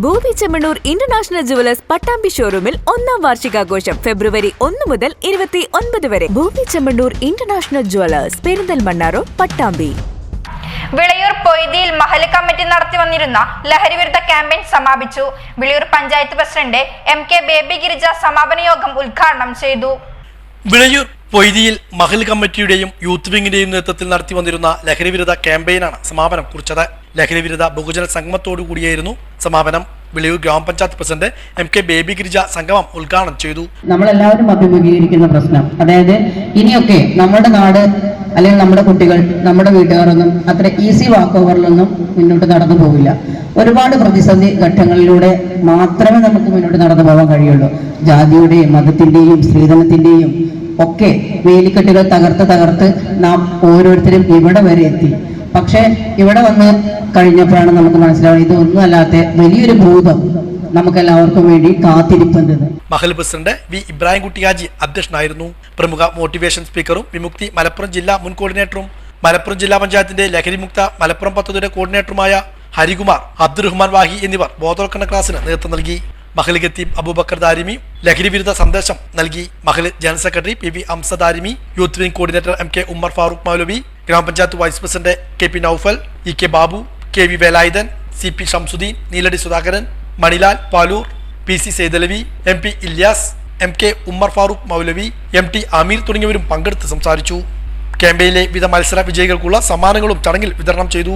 ഭൂമി Chemmanur international jewellers Pattambi ഷോറൂമിൽ ഒന്നാം വാർഷികാഘോഷം ഫെബ്രുവരി ഒന്ന് മുതൽ ഇരുപത്തി ഒൻപത് വരെ. ഭൂമി Chemmanur international jewellers Perinthalmanna road Pattambi. Vilayur പൊയ്തിയിൽ മഹൽ കമ്മിറ്റി നടത്തി വന്നിരുന്ന ലഹരിവിരുദ്ധ ക്യാമ്പയിൻ സമാപിച്ചു. Vilayur panchayat president M K Baby Girija സമാപന യോഗം ഉദ്ഘാടനം ചെയ്തു. വിളയൂർ പൊയ്തിയിൽ മഹൽ കമ്മിറ്റിയുടെയും യൂത്ത് വിങ്ങിന്റെയും നേതൃത്വത്തിൽ നടത്തി വന്നിരുന്ന ലഹരിവിരുദ്ധ ക്യാമ്പയിനാണ് സമാപനം കുറിച്ചത്. ലഹരി വിരുദ്ധ ബഹുജന സംഗമത്തോടു കൂടിയായിരുന്നു സമാപനം. വിളിയൂർ ഗ്രാമപഞ്ചായത്ത് president M K Baby Girija സംഗമം ഉദ്ഘാടനം ചെയ്തു. നമ്മളെല്ലാവരും അഭിമുഖീകരിക്കുന്ന പ്രശ്നം. അതായത് ഇനിയൊക്കെ നമ്മുടെ നാട് അല്ലെങ്കിൽ നമ്മുടെ കുട്ടികൾ നമ്മുടെ വീട്ടുകാരൊന്നും അത്ര ഈസി വാക്ക് ഓവറിലൊന്നും മുന്നോട്ട് നടന്നു പോകില്ല ഒരുപാട് പ്രതിസന്ധി ഘട്ടങ്ങളിലൂടെ മാത്രമേ നമുക്ക് മുന്നോട്ട് നടന്നു പോകാൻ കഴിയുള്ളൂ. ജാതിയുടെയും മതത്തിന്റെയും സ്ത്രീധനത്തിന്റെയും ഒക്കെ വേലിക്കെട്ടുകൾ തകർത്ത് തകർത്ത് നാം ഓരോരുത്തരും ഇവിടെ വരെ എത്തി. പക്ഷെ ഇവിടെ വന്ന് കഴിഞ്ഞപ്പോഴാണ് നമുക്ക് മനസ്സിലാവുന്നത് ഇതൊന്നും അല്ലാത്ത വലിയൊരു ഭൂതം നമുക്കെല്ലാവർക്കും വേണ്ടി കാത്തിരിപ്പുണ്ടെന്ന് മഹൽ പ്രസിഡന്റ് വി ഇബ്രാഹിം കുട്ടിയാജി അധ്യക്ഷനായിരുന്നു. പ്രമുഖ മോട്ടിവേഷൻ സ്പീക്കറും വിമുക്തി മലപ്പുറം ജില്ലാ മുൻ കോർഡിനേറ്ററും മലപ്പുറം ജില്ലാ പഞ്ചായത്തിന്റെ ലഹരിമുക്ത മലപ്പുറം പദ്ധതിയുടെ കോർഡിനേറ്ററുമായ ഹരികുമാർ അബ്ദുറഹ്മാൻ വാഹി എന്നിവർ ബോധവൽക്കരണ ക്ലാസ്സിന് നേതൃത്വം നൽകി. മഹൽ അബൂബക്കർ ദാരിമി ലഹരി വിരുദ്ധ സന്ദേശം നൽകി Mahal general secretary P V Amsa Darimi youth wing coordinator M K Ummer Farooq Moulavi ഗ്രാമപഞ്ചായത്ത് vice president K P Naufal E K Babu K V Velayudhan C P Shamsuddin Neeladi Sudhakaran Manilal Palur P C Saidalavi M P Ilyas M K Ummer Farooq Moulavi M T Ameer തുടങ്ങിയവരും പങ്കെടുത്ത് സംസാരിച്ചു. ക്യാമ്പയിലെ വിവിധ മത്സര വിജയികൾക്കുള്ള സമ്മാനങ്ങളും ചടങ്ങിൽ വിതരണം ചെയ്തു.